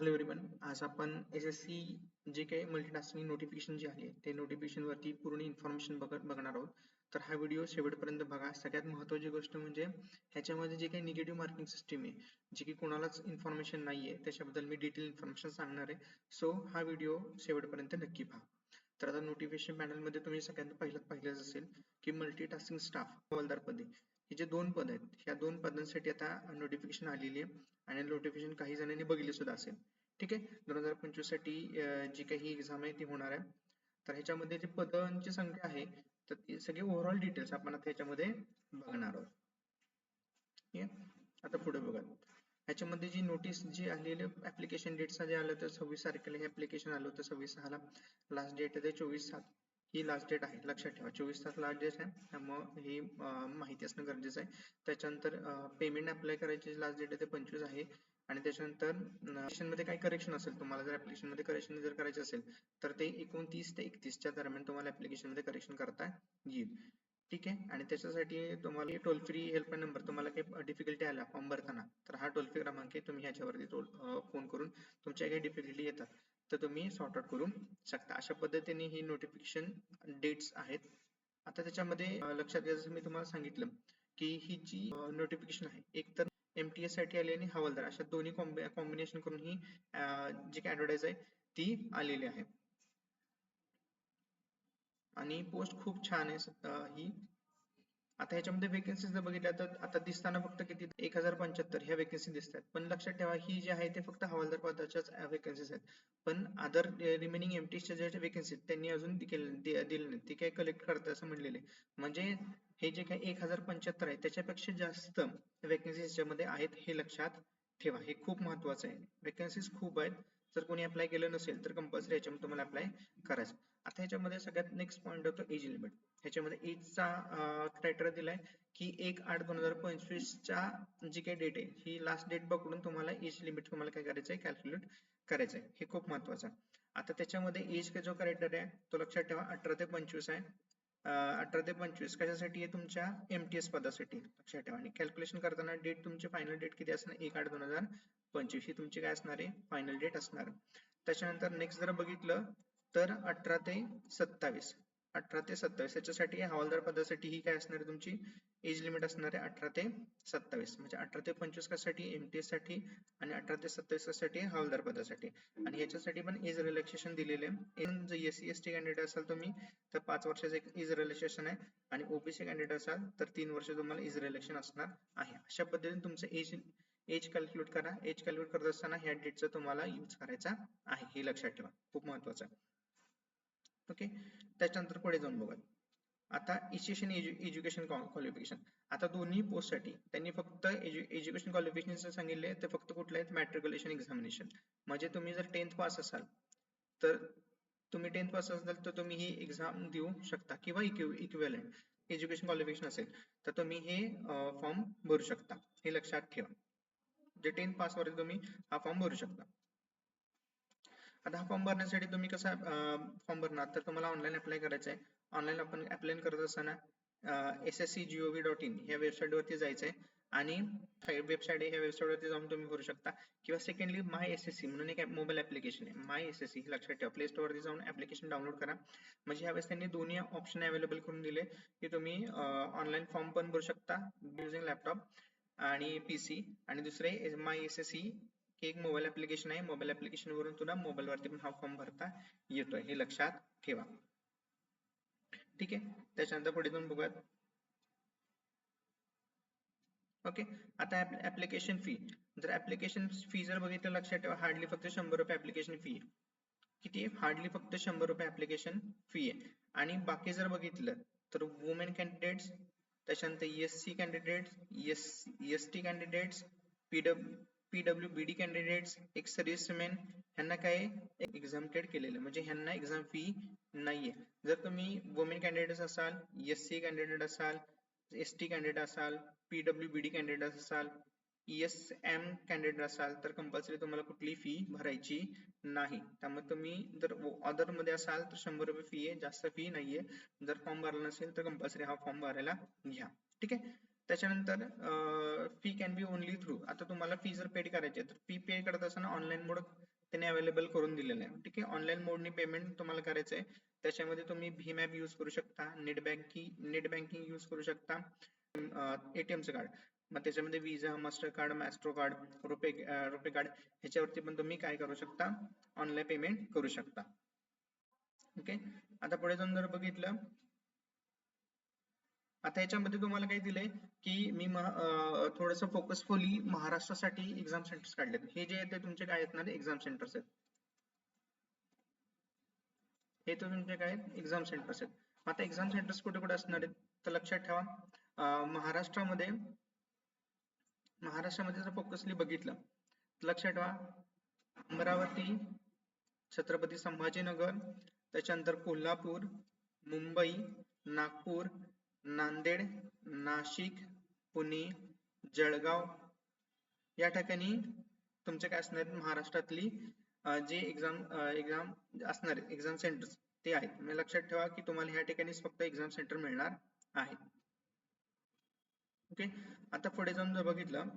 Hello everyone आज आपण S S C जे काही मल्टीटास्किंग नोटिफिकेशन जे आहे ते नोटिफिकेशनवरती पूर्ण इन्फॉर्मेशन बघत बघणार आहोत. तर हा व्हिडिओ शेवटपर्यंत बघा. सगळ्यात महत्त्वाची गोष्ट म्हणजे ह्याच्यामध्ये जे काही निगेटिव्ह मार्किंग सिस्टीम आहे जी की कोणालाच इन्फॉर्मेशन नाही आहे त्याच्याबद्दल मी डिटेल इन्फॉर्मेशन सांगणार आहे. सो हा व्हिडिओ शेवटपर्यंत नक्की पहा. तर आता नोटिफिकेशन पॅनलमध्ये तुम्ही सगळ्यांना पहिल्यात पाहिलंच असेल की मल्टीटास्किंग स्टाफ हवालदार पदे हे जे दोन पद आहेत ह्या दोन पदांसाठी आता नोटिफिकेशन आलेली आहे आणि नोटिफिकेशन काही जणांनी बघितले सुद्धा असेल. ठीक आहे? दोन हजार पंचवीससाठी जी काही एक्झाम आहे ती होणार आहे. तर ह्याच्यामध्ये जी पदांची संख्या आहे तर ती सगळे ओव्हरऑल डिटेल्स आपण आता ह्याच्यामध्ये बघणार आहोत. ठीक आहे? आता पुढे बघा. ह्याच्यामध्ये जी नोटीस जी आलेली ऍप्लिकेशन डेटचा जे आलं तर सव्वीस तारखेला हे ऍप्लिकेशन आलं होतं सव्वीस सहाला. लास्ट डेट आहे चोवीस सात. ही लास्ट डेट आहे लक्षात ठेवा. चोवीस तास लास्ट डेट आहे. त्यामुळं ही माहिती असणं गरजेचं आहे. त्याच्यानंतर पेमेंट अप्लाय करायची लास्ट डेट आहे ते पंचवीस आहे. आणि त्याच्यानंतरमध्ये काही करेक्शन असेल तुम्हाला जर ऍप्लिकेशनमध्ये करेक्शन जर करायचे असेल तर ते एकोणतीस ते एकतीसच्या दरम्यान तुम्हाला ऍप्लिकेशनमध्ये करेक्शन करता येईल. ठीक आहे? आणि त्याच्यासाठी तुम्हाला टोल फ्री हेल्पलाईन नंबर तुम्हाला काही डिफिकल्टी आल्या फॉर्म भरताना तर हा टोल फ्री क्रमांक आहे. तुम्ही ह्याच्यावरती फोन करून तुमच्या काही डिफिकल्टी येतात. तर तुम्ही सॉर्ट आउट करू शकता. अशा पद्धतीने ही नोटिफिकेशन डेट्स आहेत. आता त्याच्यामध्ये लक्षात घ्या जसं मी तुम्हाला सांगितलं की ही जी नोटिफिकेशन आहे एक तर एमटीएससाठी आली आणि हवालदार अशा दोन्ही कॉम्बिनेशन करून ही जी काही ऍडव्हर्टाईज आहे ती आलेली आहे. आणि पोस्ट खूप छान आहे ही. आता ह्याच्यामध्ये वेकेन्सी जर बघितल्या तर आता दिसताना फक्त किती? एक हजार पंच्याहत्तर ह्या वेकेन्सी दिसतात पण लक्षात ठेवा ही जी आहे ते फक्त हवालदार पदाच्याच वेकन्सीज आहेत. पण अदर रिमेनिंग एमटीच्या ज्या वेकन्सी त्यांनी अजून दिले नाही. ती काय कलेक्ट करतात असं म्हणलेले. म्हणजे हे जे काही एक हजार पंच्याहत्तर आहे त्याच्यापेक्षा जास्त वेकेन्सी ह्याच्यामध्ये आहेत हे लक्षात ठेवा. हे खूप महत्वाचं आहे. वेकन्सीज खूप आहेत. जर कोणी अप्लाय केलं नसेल तर कंपल्सरी याच्यामध्ये तुम्हाला अप्लाय करायचं. आता ह्याच्यामध्ये सगळ्यात नेक्स्ट पॉईंट होतो एज लिमिट ह्याच्यामध्ये एजचा क्रायटेरिया दिलाय की एक आठ दोन हजार पंचवीसच्या जी काही डेट आहे ही लास्ट डेट पकडून तुम्हाला एज लिमिट तुम्हाला काय करायचं आहे कॅल्क्युलेट करायचं आहे. हे खूप महत्वाचं आहे. आता त्याच्यामध्ये एज का जो क्रायटेरिया आहे तो लक्षात ठेवा अठरा ते पंचवीस आहे. अठरा ते पंचवीस कशासाठी आहे तुमच्या एमटीएस पदासाठी? लक्षात ठेवा. आणि कॅल्क्युलेशन करताना डेट तुमची फायनल डेट किती असणार? एक आठ दोन हजार पंचवीस. ही तुमची काय असणार आहे? फायनल डेट असणार त्याच्यानंतर नेक्स्ट जर बघितलं तर अठरा ते सत्तावीस. अठरा ते सत्तावीस. याच्यासाठी हवालदार पदासाठी ही काय असणार आहे तुमची? एज लिमिट असणार आहे अठरा ते सत्तावीस. म्हणजे अठरा ते पंचवीस कासाठी एमटीएससाठी आणि अठरा ते सत्तावीससाठी हवालदार पदासाठी. आणि याच्यासाठी पण एज रिलॅक्सेशन दिलेले आहे. एस एस टी कॅन्डिडेट असाल तुम्ही तर पाच वर्षाचं एक एज रिलॅक्सेशन आहे. आणि ओबीसी कॅन्डिडेट असाल तर तीन वर्ष तुम्हाला एज रिलॅक्सेशन असणार आहे. अशा पद्धतीने तुमचं एज एज कॅल्क्युलेट करा. एज कॅल्क्युलेट करत असताना ह्या डेटचा तुम्हाला यूज करायचा आहे. हे लक्षात ठेवा. खूप महत्वाचं आहे. ओके त्याच्यानंतर पुढे जाऊन बघा आता इशिएशन एज्युकेशन क्वालिफिकेशन आता दोन्ही पोस्टसाठी त्यांनी फक्त एज्युकेशन क्वालिफिकेशन सांगितले ते फक्त कुठले आहेत? मॅट्रिक्युलेशन एक्झामिनेशन म्हणजे तुम्ही जर टेन्थ पास असाल तर तुम्ही टेन्थ पास असाल तर तुम्ही ही एक्झाम देऊ शकता किंवा इक्विवलेंट एज्युकेशन क्वालिफिकेशन असेल तर तुम्ही हे फॉर्म भरू शकता. हे लक्षात ठेवा. जे टेन्थ पास वर तुम्ही हा फॉर्म भरू शकता. आता हा फॉर्म भरण्यासाठी तुम्ही कसा फॉर्म भरणार? तर तुम्हाला ऑनलाईन अप्लाय करायचं आहे ऑनलाईन आपण अप्लाय करत असताना S S C gov dot in ह्या वेबसाईटवरती जायचं जायचंय. आणि वेबसाईट आहे ह्या वेबसाईटवरती जाऊन तुम्ही भरू शकता. किंवा secondly my S S C म्हणून एक मोबाईल ऍप्लिकेशन आहे. माय एस एस सी लक्षात ठेवा. प्ले स्टोर वरती जाऊन ऍप्लिकेशन डाउनलोड करा. म्हणजे ह्यावेळेस त्यांनी दोन्ही ऑप्शन अवेलेबल करून दिले की तुम्ही ऑनलाईन फॉर्म पण भरू शकता युझिंग लॅपटॉप आणि पीसी आणि दुसरे माय एस एस सी एक मोबाईल ऍप्लिकेशन आहे. मोबाईल ऍप्लिकेशन वरून तुला मोबाईल वरती पण हा फॉर्म भरता येतोय. हे लक्षात ठेवा. ठीक आहे? त्याच्यानंतर पुढे जाऊन बघूयात. ओके? आता ऍप्लिकेशन फी जर ऍप्लिकेशन फी जर बघितलं लक्षात ठेवा. हार्डली फक्त शंभर रुपये ऍप्लिकेशन फी आहे. किती आहे? हार्डली फक्त शंभर रुपये ऍप्लिकेशन फी आहे. आणि बाकी जर बघितलं तर वुमेन कॅन्डिडेट्स त्याच्यानंतर S C candidates S S T candidates PW PW B D candidates एक सर्व्हिसमॅन ह्यांना काय एक्झामटेड केलेलं? म्हणजे ह्यांना एक्झाम फी नाहीये. जर तुम्ही वुमेन कॅन्डिडेट असाल एस सी कॅन्डिडेट असाल एस टी कॅन्डिडेट असाल पीडब्ल्यू बी डी कॅन्डिडेट असाल एस एम कॅन्डिडेट असाल तर कंपल्सरी तुम्हाला कुठली फी भरायची नाही. त्यामुळे तुम्ही जर अदरमध्ये असाल तर शंभर रुपये फी आहे जास्त फी नाहीये. जर फॉर्म भरला नसेल तर कंपल्सरी हा फॉर्म भरायला घ्या. ठीक आहे? त्याच्यानंतर fee can be only through आता तुम्हाला फी जर पेड करायची आहे तर फी पे करत असताना ऑनलाईन मोड त्याने अवेलेबल करून दिलेलं आहे. ठीक आहे? ऑनलाईन मोडनी पेमेंट तुम्हाला करायचं आहे. त्याच्यामध्ये तुम्ही भीम ऍप यूज करू शकता net banking net banking use करू शकता एटीएमचं कार्ड मग त्याच्यामध्ये Visa Master card Maestro card RuPay RuPay card ह्याच्यावरती पण तुम्ही काय करू शकता? ऑनलाईन पेमेंट करू शकता. ओके आता पुढे जाऊन जर बघितलं आता याच्यामध्ये तुम्हाला काय दिलंय की मी थोडस फोकसफुली महाराष्ट्रासाठी एक्झाम सेंटर्स काढलेत. हे जे ते तुमचे काय असणार एक्झाम सेंटर्स आहेत. हे तर तुमचे काय एक्झाम सेंटर्स आहेत. आता एक्झाम सेंटर्स कुठे कुठे असणार आहेत? तर लक्षात ठेवा. महाराष्ट्रामध्ये महाराष्ट्रामध्ये जर फोकसली बघितलं लक्षात ठेवा. अमरावती छत्रपती संभाजीनगर त्याच्यानंतर कोल्हापूर मुंबई नागपूर नांदेड नाशिक पुणे जळगाव या ठिकाणी तुमचे काय असणार महाराष्ट्रातली जे एक्झाम एक्झाम असणार एक्झाम सेंटर ते आहेत. म्हणजे लक्षात ठेवा की तुम्हाला ह्या ठिकाणी फक्त एक्झाम सेंटर मिळणार आहे ओके आता पुढे जाऊन जर बघितलं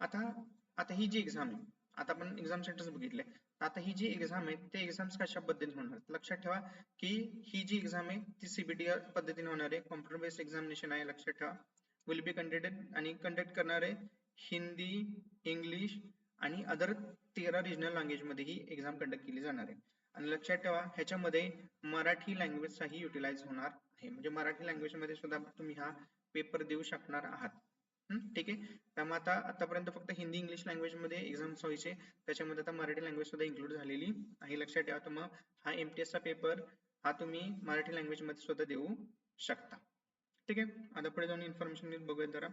आता आता ही जी एक्झाम आहे आता आपण एक्झाम सेंटर्स बघितले. आता ही जी एक्झाम आहे ते एक्झाम्स कशा होणार? लक्षात ठेवा की ही जी एक्झाम आहे ती सीबीटी पद्धतीने होणार आहे. कॉम्प्युटर बेस्ड एक्झामिनेशन आहे लक्षात ठेवा. विल बी कंडक्टेड आणि कंडक्ट करणार आहे हिंदी इंग्लिश आणि अदर तेरा रिजनल लँग्वेजमध्ये ही एक्झाम कंडक्ट केली जाणार आहे. आणि लक्षात ठेवा ह्याच्यामध्ये मराठी लँग्वेजचाही युटिलाइज होणार आहे. म्हणजे मराठी लँग्वेजमध्ये सुद्धा तुम्ही हा पेपर देऊ शकणार आहात. ठीक आहे. त्यामुळे आता आतापर्यंत फक्त हिंदी इंग्लिश लँग्वेजमध्ये एक्झाम्स व्हायचे. त्याच्यामध्ये आता मराठी लँग्वेज सुद्धा इन्क्लूड झालेली. आहे लक्षात ठेवा तुम्हाला हा एमटीएसचा पेपर हा तुम्ही मराठी लँग्वेजमध्ये सुद्धा देऊ शकता. ठीक आहे? आता पुढे जाऊन इन्फॉर्मेशन बघूया जरा.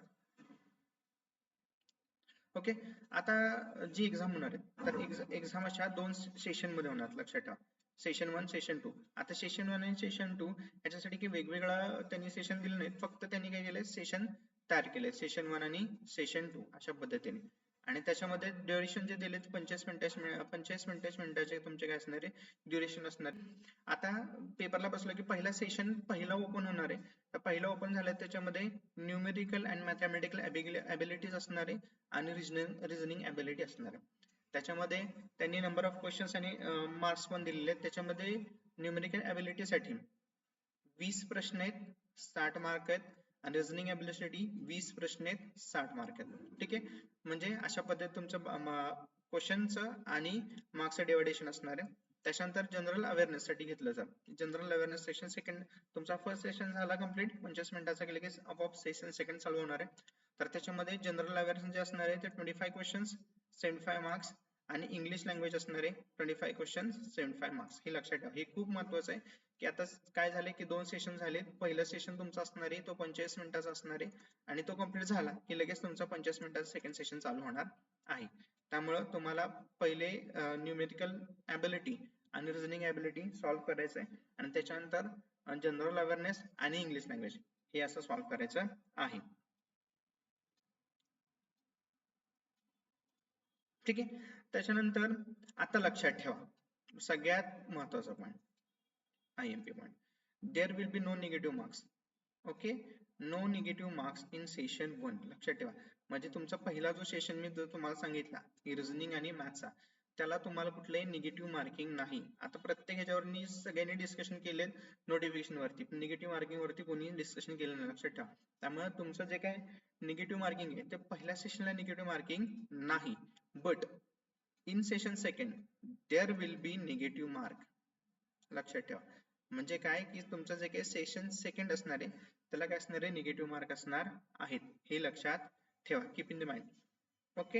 ओके? आता जी एक्झाम होणार आहे तर एक्झाम अशा दोन सेशनमध्ये होणार लक्षात ठेवा. सेशन वन सेशन टू आता सेशन वन आणि सेशन टू याच्यासाठी की वेगवेगळा त्यांनी सेशन दिले नाहीत. फक्त त्यांनी काय केलंय सेशन तयार केले सेशन वन आणि सेशन टू अशा पद्धतीने. आणि त्याच्यामध्ये ड्युरेशन जे दिले पंचवीस मिनिटाचे पंचवीस मिनिटेच मिनिटाचे तुमचे काय असणार आहे? ड्युरेशन असणार आता पेपरला बसलो की पहिला सेशन पहिला ओपन होणार आहे. तर पहिला ओपन झालं त्याच्यामध्ये न्यूमेरिकल अँड मॅथमॅटिकल ॲबिलिटीज असणार आहे आणि रिजनिंग रिजनिंग ॲबिलिटी असणार आहे. त्याच्यामध्ये त्यांनी नंबर ऑफ क्वेश्चन्स आणि मार्क्स पण दिलेले आहेत. त्याच्यामध्ये न्यूमेरिकल ॲबिलिटीसाठी वीस प्रश्न आहेत साठ मार्क आहेत आणि रिझनिंग ॲबिलिटी वीस प्रश्न साठ मार्क आहेत. ठीक आहे? म्हणजे अशा पद्धतीत तुमचं क्वेश्चनचं आणि मार्क्सचं डिवायडेशन असणार आहे. त्याच्यानंतर जनरल अवेअरनेस साठी घेतलं जातं जनरल अवेअरनेस सेशन सेकंड तुमचा फर्स्ट सेशन झाला कंप्लीट पंचवीस मिनिटाचा केलं की आपोआप सेशन सेकंड चालू होणार आहे. तर त्याच्यामध्ये जनरल अवेअरनेस जे असणार आहे ते twenty five questions seventy five marks आणि इंग्लिश लँग्वेज असणारे twenty five question seventy five marks हे लक्षात ठेवा. हे खूप महत्वाचं आहे. की आता काय झाले की दोन सेशन झाले पहिलं सेशन तुमचं असणार आहे तो पंचेचाळीस मिनिटाचा असणार आहे आणि तो कंप्लीट झाला की लगेच तुमचा पंचेचाळीस मिनिटाचा सेकंड सेशन चालू होणार आहे. त्यामुळं तुम्हाला पहिले न्यूमेरिकल ॲबिलिटी आणि रिझनिंग ॲबिलिटी सॉल्व्ह करायचं आहे आणि त्याच्यानंतर जनरल अवेअरनेस आणि इंग्लिश लँग्वेज हे असं सॉल्व्ह करायचं आहे. ठीक आहे? त्याच्यानंतर आता लक्षात ठेवा. सगळ्यात महत्त्वाचा point IMP one. There will be no negative marks okay no negative marks in session one लक्षात ठेवा. म्हणजे तुमचा पहिला जो सेशन मी जो तुम्हाला सांगितला रिझनिंग आणि मॅथ्सचा त्याला तुम्हाला कुठलंही निगेटिव्ह मार्किंग नाही. आता प्रत्येक ह्याच्यावर मी सगळ्यांनी डिस्कशन केले नोटिफिकेशन वरती. निगेटिव्ह मार्किंग वरती कोणी डिस्कशन केलं नाही. लक्षात ठेवा. त्यामुळे तुमचं जे काय निगेटिव्ह मार्किंग आहे ते पहिल्या सेशनला निगेटिव्ह मार्किंग नाही. But in session second there will be negative mark लक्षात ठेवा. म्हणजे काय की तुमचं जे काही सेशन सेकंड असणार आहे त्याला काय असणार आहे? निगेटिव्ह मार्क असणार आहेत. हे लक्षात ठेवा. Keep in the mind okay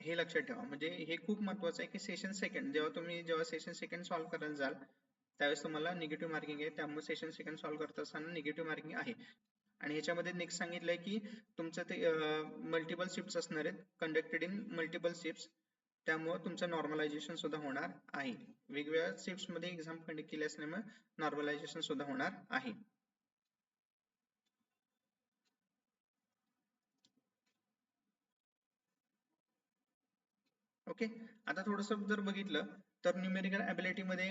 हे लक्षात ठेवा. म्हणजे हे खूप महत्वाचं आहे की सेशन सेकंड जेव्हा तुम्ही जेव्हा सेशन सेकंड सॉल्व्ह करायला जाल त्यावेळेस तुम्हाला निगेटिव्ह मार्किंग आहे. त्यामुळे सेशन सेकंड सॉल्व्ह करत असताना निगेटिव्ह मार्किंग आहे. आणि ह्याच्यामध्ये नेक्स्ट सांगितलंय की तुमचं ते मल्टिपल शिफ्ट असणार आहेत. कंडक्टेड इन मल्टिपल शिफ्ट त्यामुळे तुमचं नॉर्मलायझेशन सुद्धा होणार आहे. वेगवेगळ्या शिफ्टमध्ये एक्झाम कंडक्ट केली असल्यामुळे नॉर्मलायझेशन सुद्धा होणार आहे. ओके आता थोडस जर बघितलं तर न्यूमेरिकल ऍबिलिटी मध्ये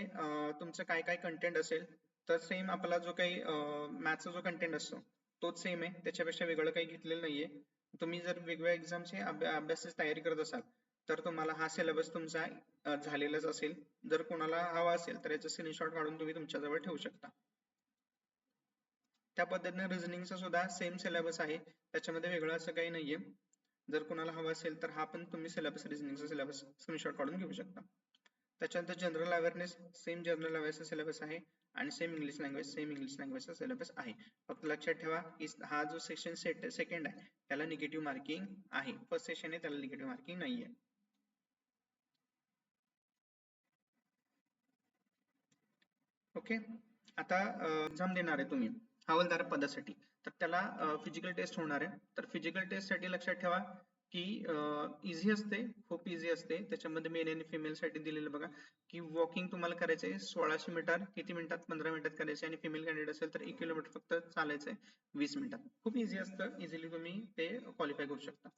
तुमचं काय काय कंटेंट असेल तर सेम आपला जो काही मॅथ्सचा जो कंटेंट असतो तोच सेम आहे. त्याच्यापेक्षा वेगळं काही घेतलेलं नाहीये. तुम्ही जर वेगवेगळ्या एक्झामचे अभ्यासाची तयारी करत असाल तर तुम्हाला हा सिलेबस तुमचा झालेलाच असेल. जर कोणाला हवा असेल तर याचा स्क्रीनशॉट काढून तुम्ही तुमच्याजवळ ठेवू शकता. त्या पद्धतीने रिझनिंगचा सुद्धा सेम सिलेबस आहे. त्याच्यामध्ये वेगळं असं काही नाहीये. जर कोणाला हवा असेल तर हा पण तुम्ही सिलेबस रिझनिंगचा सिलेबस स्क्रीनशॉट काढून घेऊ शकता. त्याच्यानंतर जनरल अवेअरनेस सेम जनरल अवेअरनेसचा सिलेबस आहे आणि same English language same English लँग्वेजचा syllabus आहे. फक्त लक्षात ठेवा की हा जो सेक्शन सेट सेकंड आहे त्याला निगेटिव्ह मार्किंग आहे. फर्स्ट सेशन आहे त्याला निगेटिव्ह मार्किंग नाहीये. ओके? आता एक्झाम देणार आहे तुम्ही हवालदार पदासाठी. तर त्याला फिजिकल टेस्ट होणार आहे. तर फिजिकल टेस्टसाठी लक्षात ठेवा की इझी असते खूप इझी असते. त्याच्यामध्ये मेल आणि फिमेल साठी दिलेलं बघा की वॉकिंग तुम्हाला करायचंय सोळाशे मीटर किती मिनिटात? पंधरा मिनिटात करायचे आणि फिमेल कॅन्डिडेट असेल तर एक किलोमीटर फक्त चालायचंय वीस मिनिटात. खूप इझी असतं. इझिली तुम्ही ते क्वालिफाय करू शकता.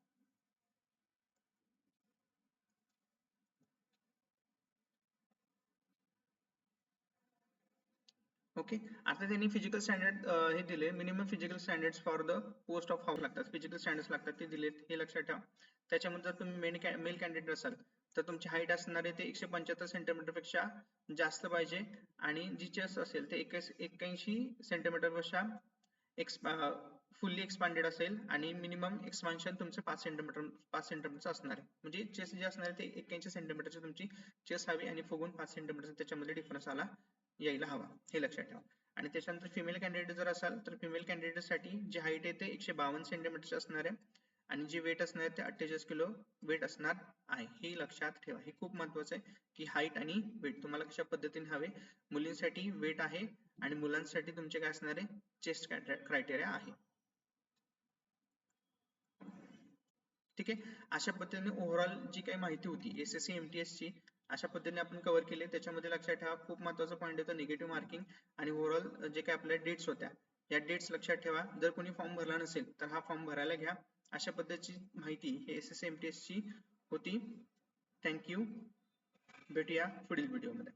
ओके आता त्यांनी फिजिकल स्टँडर्ड हे दिले. Minimum physical standard for the post of house लागतात. फिजिकल स्टँडर्ड लागतात. ते दिलेत. हे लक्षात ठेवा. त्याच्यामध्ये जर तुम्ही मेन मेल कॅन्डिडेट असाल तर तुमची हाईट असणारे ते एकशे पंच्याहत्तर सेंटीमीटरपेक्षा जास्त पाहिजे. आणि जी चेस्ट असेल ते एक्क्याऐंशी सेंटीमीटरपेक्षा फुल्ली एक्सपांडेड असेल. आणि मिनिमम एक्सपान्शन तुमचं पाच सेंटीमीटर पाच सेंटीमीटरचं असणार आहे. म्हणजे चेस जे असणार आहे ते एक्क्याऐंशी सेंटीमीटरची तुमची चेस हवी आणि फुगून पाच सेंटीमीटर त्याच्यामध्ये डिफरन्स आला. यायला हवा हे लक्षात ठेवा. आणि त्याच्यानंतर फिमेल कॅन्डिडेट जर असाल तर फिमेल कॅन्डिडेटसाठी जे हाईट आहे ते एकशे बावन्न सेंटीमीटरचे असणार आहे. आणि जे वेट असणार आहे ते अठ्ठेचाळीस किलो वेट असणार आहे. हे लक्षात ठेवा. हे खूप महत्वाचं आहे की हाईट आणि वेट तुम्हाला कशा पद्धतीने हवे? मुलींसाठी वेट आहे आणि मुलांसाठी तुमचे काय असणार आहे? चेस्ट क्रायटेरिया आहे. ठीक आहे? अशा पद्धतीने ओव्हरऑल जी काही माहिती होती S S C M T S ची अशा पद्धतीने आपण कव्हर केले. त्याच्यामध्ये लक्षात ठेवा खूप महत्त्वाचा पॉईंट होता निगेटिव्ह मार्किंग आणि ओव्हरऑल जे काही आपल्या डेट्स होत्या या डेट्स लक्षात ठेवा. जर कोणी फॉर्म भरला नसेल तर हा फॉर्म भरायला घ्या. अशा पद्धतीची माहिती हे S S M T S ची होती. थँक्यू भेटूया पुढील व्हिडिओमध्ये